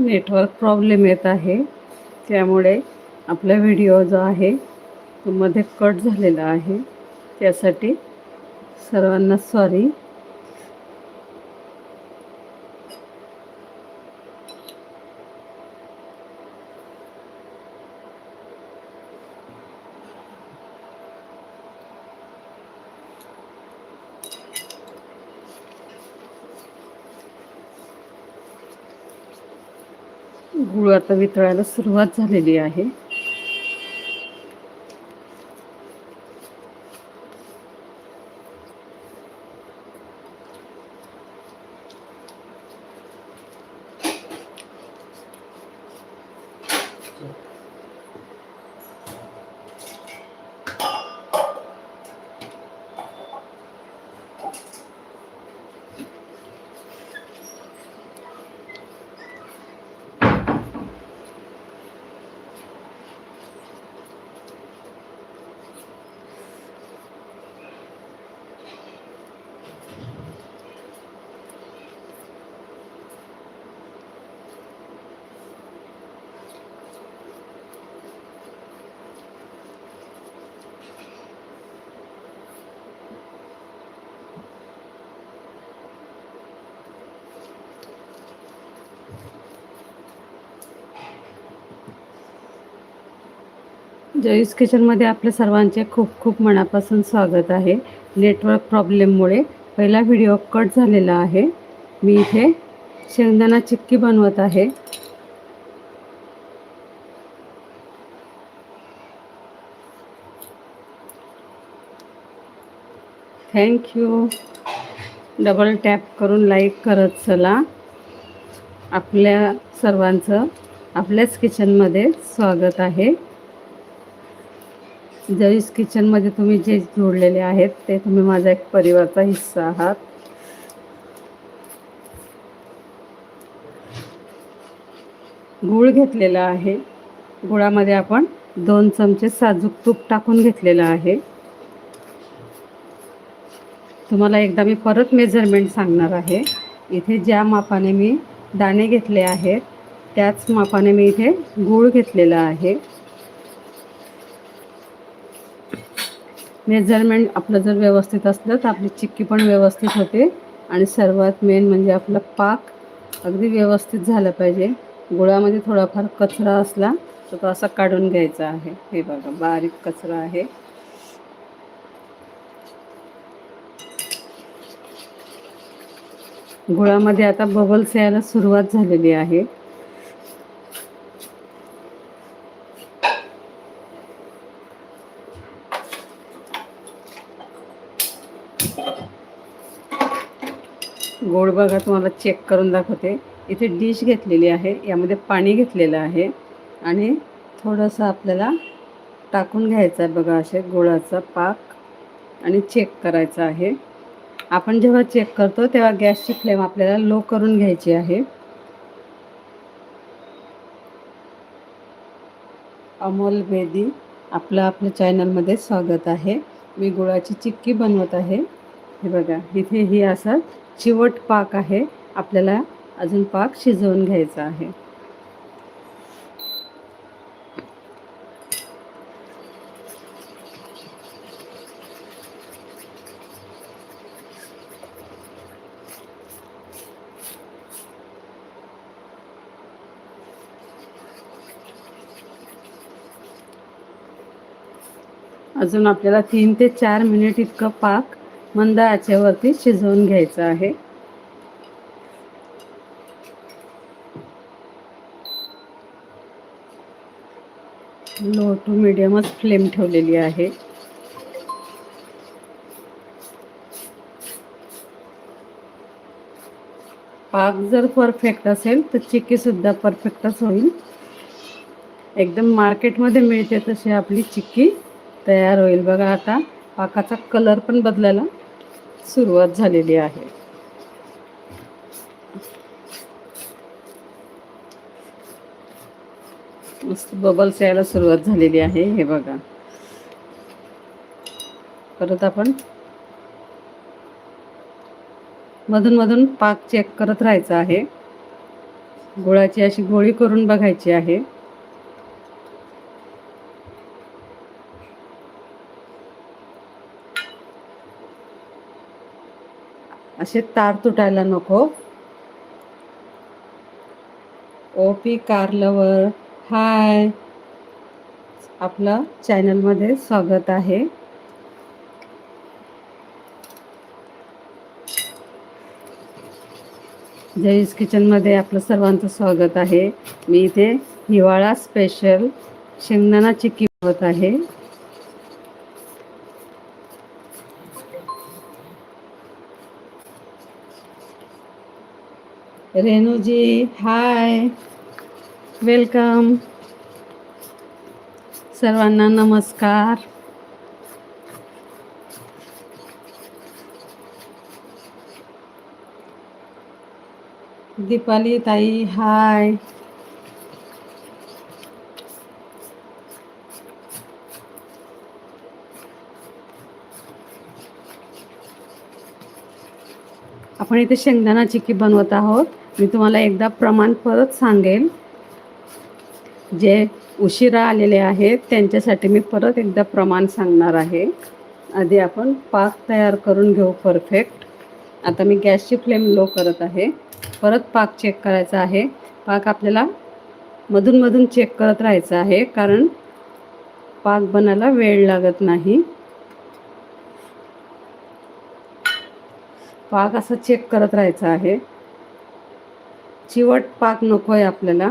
Network problem येत आहे. त्यामुळे आपला व्हिडिओ जो आहे तो मध्ये कट झालेला आहे. त्यासाठी सर्वांना सॉरी गुळ आता वितळायला सुरुवात झालेली आहे. जयूस किचनमध्ये आपल्या सर्वांचे खूप खूप मनापासून स्वागत आहे. नेटवर्क प्रॉब्लेममुळे पहिला व्हिडिओ कट झालेला आहे. मी इथे शेंगदाणा चिक्की बनवत आहे. थँक्यू डबल टॅप करून लाईक करत चला. आपल्या सर्वांचं आपल्याच किचनमध्ये स्वागत आहे. जईस किचनमध्ये तुम्ही जे जोडलेले आहेत ते तुम्ही माझा एक परिवारचा हिस्सा आहात. गूळ घेतलेला आहे. गुळामध्ये आपण दोन चमचे साजूक तूप टाकून घेतलेलं आहे. तुम्हाला एकदा मी परत मेजरमेंट सांगणार आहे. इथे ज्या मापाने मी दाणे घेतले आहेत त्याच मापाने मी इथे गूळ घेतलेला आहे. मेजरमेंट आपलं जर व्यवस्थित असलं तर आपली चिक्की पण व्यवस्थित होते. आणि सर्वात मेन म्हणजे आपला पाक अगदी व्यवस्थित झाला पाहिजे. गुळामध्ये थोडाफार कचरा असला तर तो असा काढून घ्यायचा आहे. हे बघा बारीक कचरा आहे. गुळामध्ये आता बबल्स यायला सुरुवात झालेली आहे. गोड बघा तुम्हाला चेक करून दाखवते. इथे डिश घेतलेली आहे. यामध्ये पाणी घेतलेलं आहे. आणि थोडंसं आपल्याला टाकून घ्यायचं आहे बघा असे गोळाचा पाक. आणि चेक करायचा आहे. आपण जेव्हा चेक करतो तेव्हा गॅसची फ्लेम आपल्याला लो करून घ्यायची आहे. अमोल बेदी आपलं आपल्या चॅनलमध्ये स्वागत आहे. मी गुळाची चिक्की बनवत आहे. हे बघा इथे ही असा चिवट पाक आहे. आपल्याला अजून पाक शिजवून घ्यायचा आहे. अजून आपल्याला तीन ते चार मिनिट इतकं पाक मंद आचेवरती शिजवून घ्यायचं आहे. लो टू मिडियमच फ्लेम ठेवलेली आहे. पाक जर परफेक्ट असेल तर चिक्कीसुद्धा परफेक्टच होईल. एकदम मार्केटमध्ये मिळते तशी आपली चिक्की. तयार होईल. बघा आता पाकाचा कलर पण बदलायला सुरुवात झालेली आहे. मस्त बबल्स यायला सुरुवात झालेली आहे. हे बघा. परत आपण मधून मधून पाक चेक करत राहायचं आहे. गुळाची अशी गोळी करून बघायची आहे. असे तार तुटायला नको. OP car lover hi. आपलं चॅनलमध्ये स्वागत आहे. जयस किचनमध्ये आपलं सर्वांचं स्वागत आहे. मी इथे हिवाळा स्पेशल शेंगदाणा चिक्की बनवत आहे. रेणूजी हाय. वेलकम सर्वांना नमस्कार. दीपाली ताई हाय. आपण इथे शेंगदाणा चिक्की बनवत आहोत. मी तुम्हाला एकदा प्रमाण परत सांगेल जे उशिरा आलेले आहेत त्यांच्यासाठी मी परत एकदा प्रमाण सांगणार आहे. आधी आपण पाक तयार करून घेऊ परफेक्ट. आता मी गॅसची फ्लेम लो करत आहे. परत पाक चेक करायचा आहे. पाक आपल्याला मधूनमधून चेक करत राहायचं आहे कारण पाक बनायला वेळ लागत नाही. पाक असं चेक करत राहायचं आहे. चिवट पाक नको आहे आपल्याला.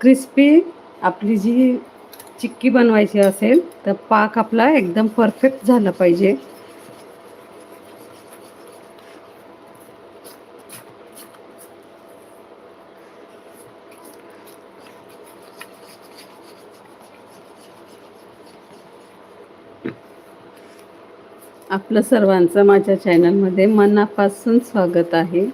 क्रिस्पी आपली जी चिक्की बनवायची असेल तर पाक आपला एकदम परफेक्ट झाला पाहिजे. आपलं सर्वांचं माझ्या चॅनलमध्ये मनापासून स्वागत आहे.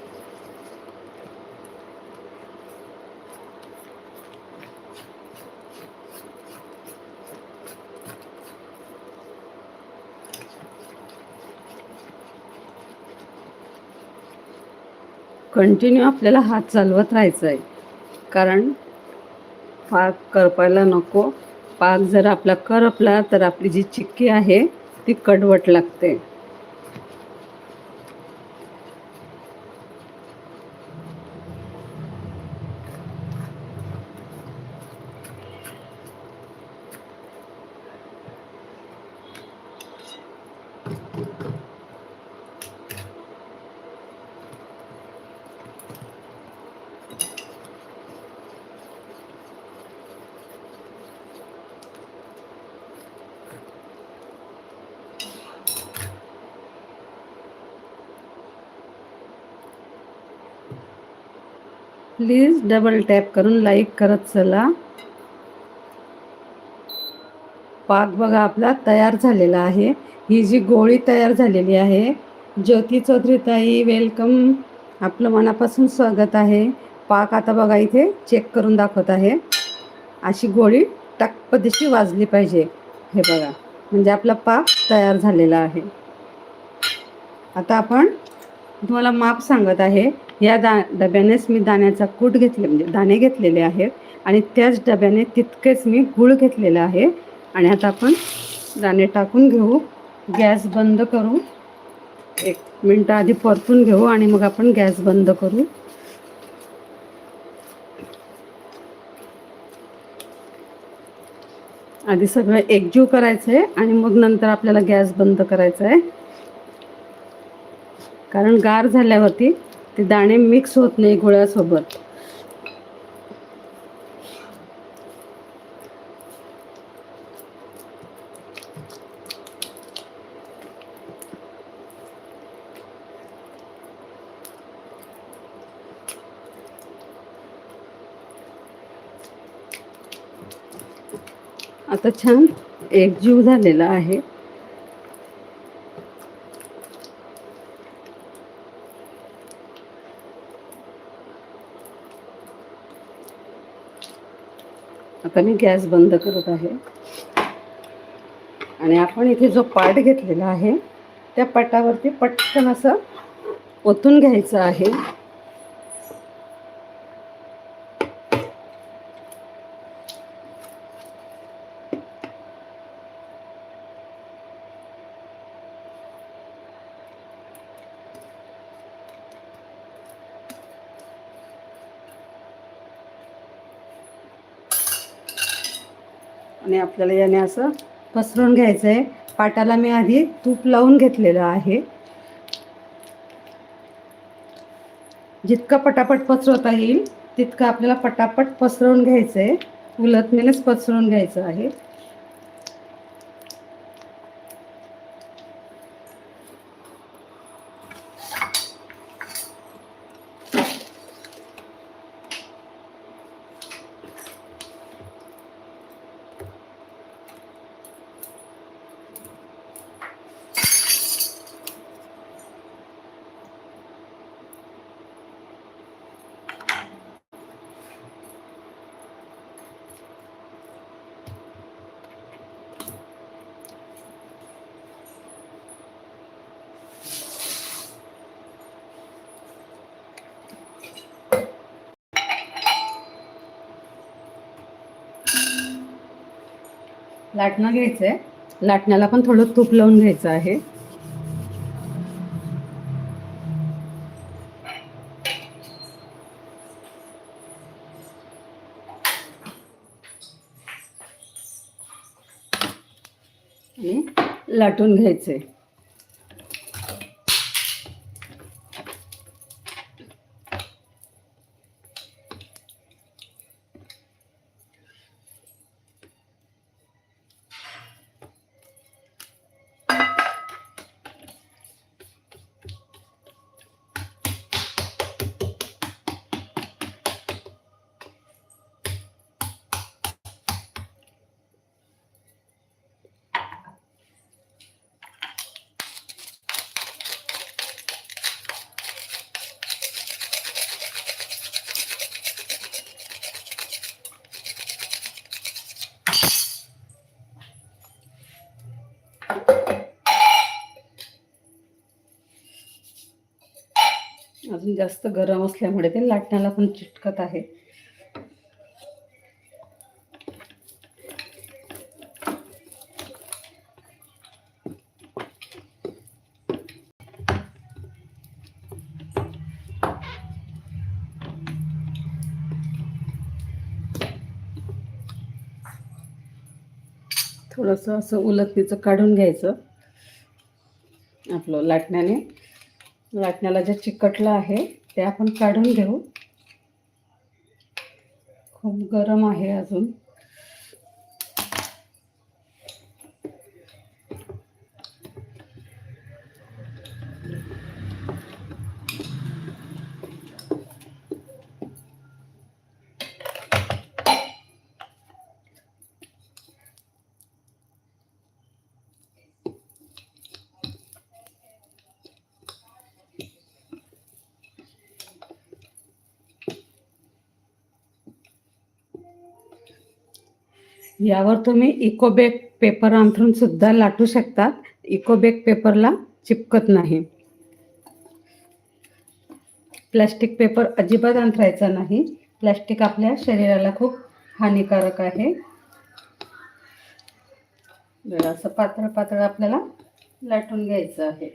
कंटिन्यू आपल्याला हात चालवत राहायचा आहे कारण पाक करपायला नको. पाक जर आपला करपला तर आपली जी चिक्की आहे ती कडवट लागते. प्लीज डबल टॅप करून लाईक करत चला. पाक बघा आपला तयार झालेला आहे. ही जी गोळी तयार झालेली आहे ज्योती चौधरीताई वेलकम आपलं मनापासून स्वागत आहे. पाक आता बघा इथे चेक करून दाखवत आहे. अशी गोळी टाकपदिशी वाजली पाहिजे. हे बघा म्हणजे आपला पाक तयार झालेला आहे. आता आपण तुम्हाला माप सांगत आहे. या दा डब्यानेच मी दाण्याचा कूट घेतले म्हणजे दाणे घेतलेले आहेत. आणि त्याच डब्याने तितकेच मी गूळ घेतलेलं आहे. आणि आता आपण दाणे टाकून घेऊ. गॅस बंद करू. एक मिनटं आधी परतून घेऊ आणि मग आपण गॅस बंद करू. आधी सगळं एकजीव करायचं आहे आणि मग नंतर आपल्याला गॅस बंद करायचा आहे कारण गार झाल्यावरती ते दाणे मिक्स होत नाही गुळासोबत आता छान एकजीव झालेला आहे. आता मी गॅस बंद करत आहे. आणि आपण इथे जो पाट घेतलेला आहे त्या पाटावरती पटकन असं ओतून घ्यायचं आहे. आणि आपल्याला याने असं पसरून घ्यायचं आहे पाटाला मी आधी तूप लावून घेतलेलं आहे. जितकं पटापट पसरवता येईल तितकं आपल्याला पटापट पसरवून घ्यायचं आहे उलटणीनेच पसरवून घ्यायचं आहे. लाटणं घ्यायचं आहे लाटण्याला पण थोडं तूप लावून घ्यायचं आहे. लाटून घ्यायचे अजून जास्त गरम असल्यामुळे ते लाटण्याला पण चिटकत आहे. थोडंसं असं उलटणीचं काढून घ्यायचं. आपलं लाटण्याने. वाटण्याला जे चिकटलं आहे ते आपण काढून घेऊ. खूप गरम आहे अजून. यावर तुम्ही इकोबेक पेपर अंथरून सुद्धा लाटू शकतात. इकोबेक पेपरला चिपकत नाही. प्लॅस्टिक पेपर अजिबात अंथरायचा नाही. प्लॅस्टिक आपल्या शरीराला खूप हानिकारक आहे. असं पातळ पातळ आपल्याला लाटून घ्यायचं आहे.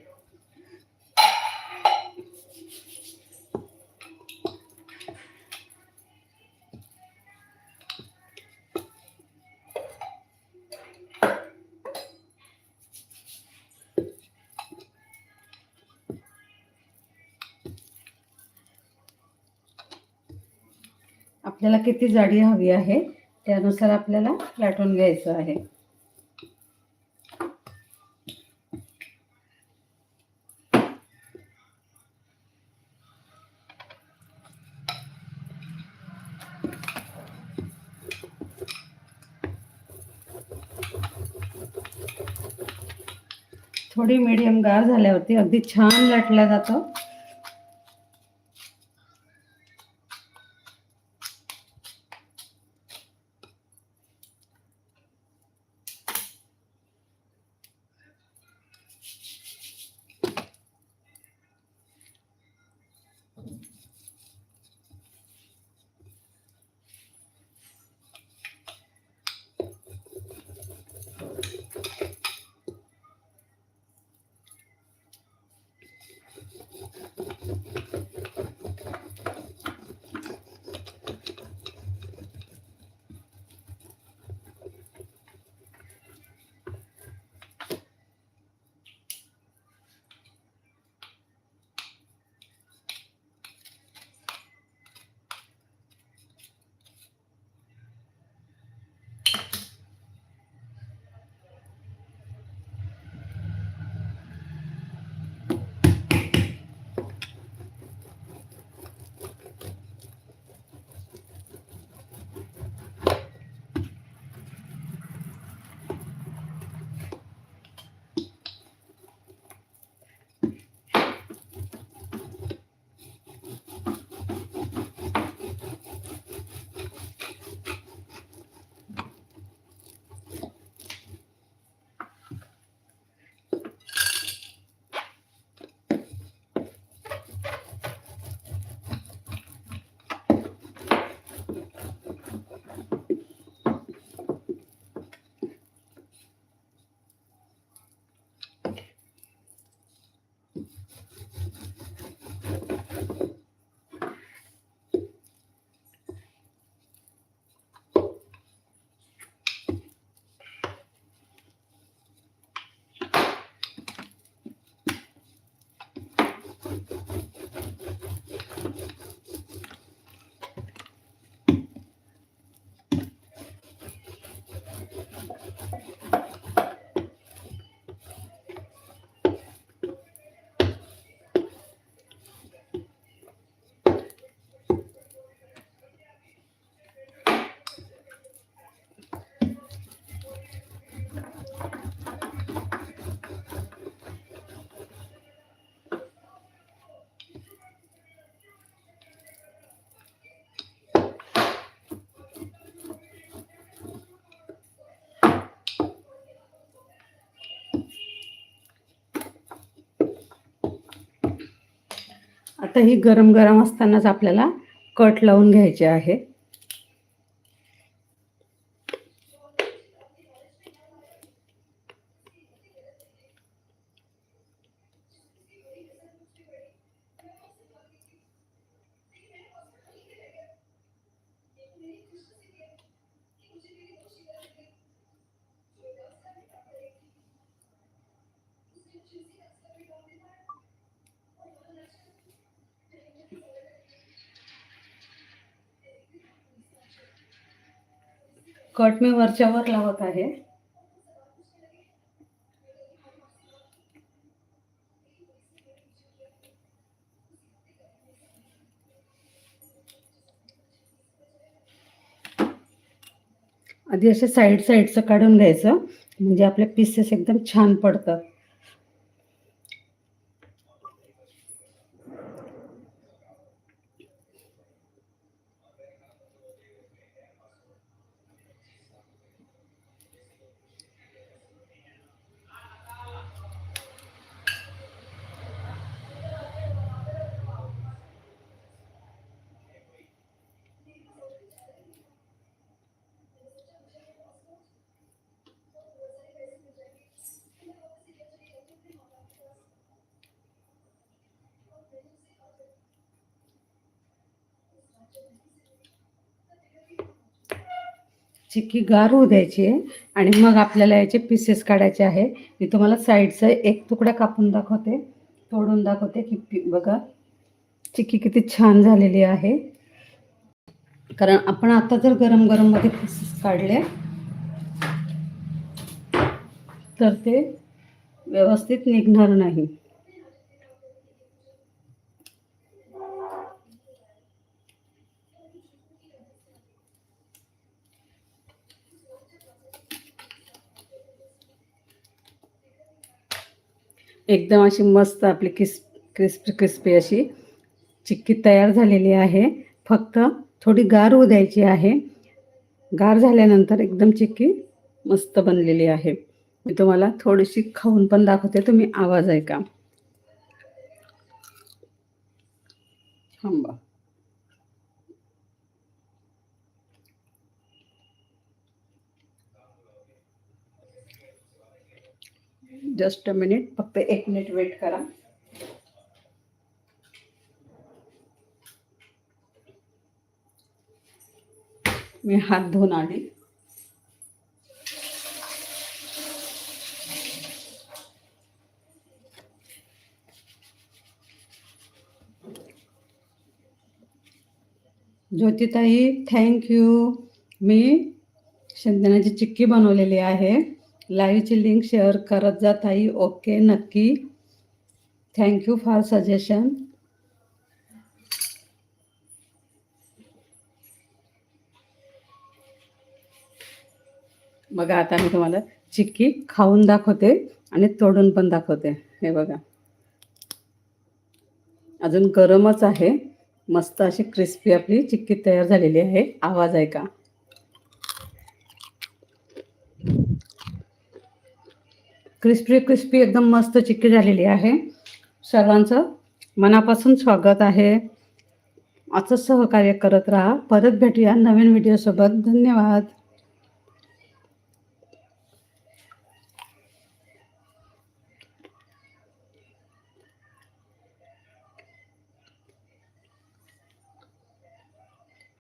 आपल्याला किती जाडी हवी आहे त्यानुसार आपल्याला लाटून घ्यायचं आहे. थोडी मीडियम गार झाल्यावरती अगदी छान लाटला जातं. आता ही गरम गरम असतानाच आपल्याला कट लावून घ्यायचे आहे कट मी वरच्या वर लावत आहे. आधी असे साईड साईडचं काढून घ्यायचं. म्हणजे आपले पीसेस एकदम छान पडतात. चिक्की गार होऊ द्यायची आहे आणि मग आपल्याला याचे पीसेस काढायचे आहे. मी तुम्हाला साईडचा एक तुकडा कापून दाखवते तोडून दाखवते की पी- बघा चिक्की किती छान झालेली आहे. कारण आपण आता जर गरम गरममध्ये पीसेस काढले तर ते व्यवस्थित निघणार नाही. एकदम अशी मस्त आपली किस क्रिस्पी क्रिस्पी अशी चिक्की तयार झालेली आहे. फक्त थोडी गार होऊ द्यायची आहे. गार झाल्यानंतर एकदम चिक्की मस्त बनलेली आहे. मी तुम्हाला थोडीशी खाऊन पण दाखवते. तुम्ही आवाज ऐका. थांबा. जस्ट अ मिनिट फक्त एक मिनिट वेट करा. मी हात धुवून आली. ज्योतिताई थँक्यू मी शेंगदाण्याची चिक्की बनवलेली आहे. लाईव्हची लिंक शेअर करत जा ताई. ओके नक्की. थँक्यू फॉर सजेशन बघा आता मी तुम्हाला चिक्की खाऊन दाखवते आणि तोडून पण दाखवते. हे बघा. अजून गरमच आहे. मस्त अशी क्रिस्पी आपली चिक्की तयार झालेली आहे. आवाज ऐका. क्रिस्पी क्रिस्पी एकदम मस्त चिक्की झालेली आहे. सर्वांचं मनापासून स्वागत आहे. असं सहकार्य करत राहा. परत भेटूया नवीन व्हिडिओसोबत धन्यवाद.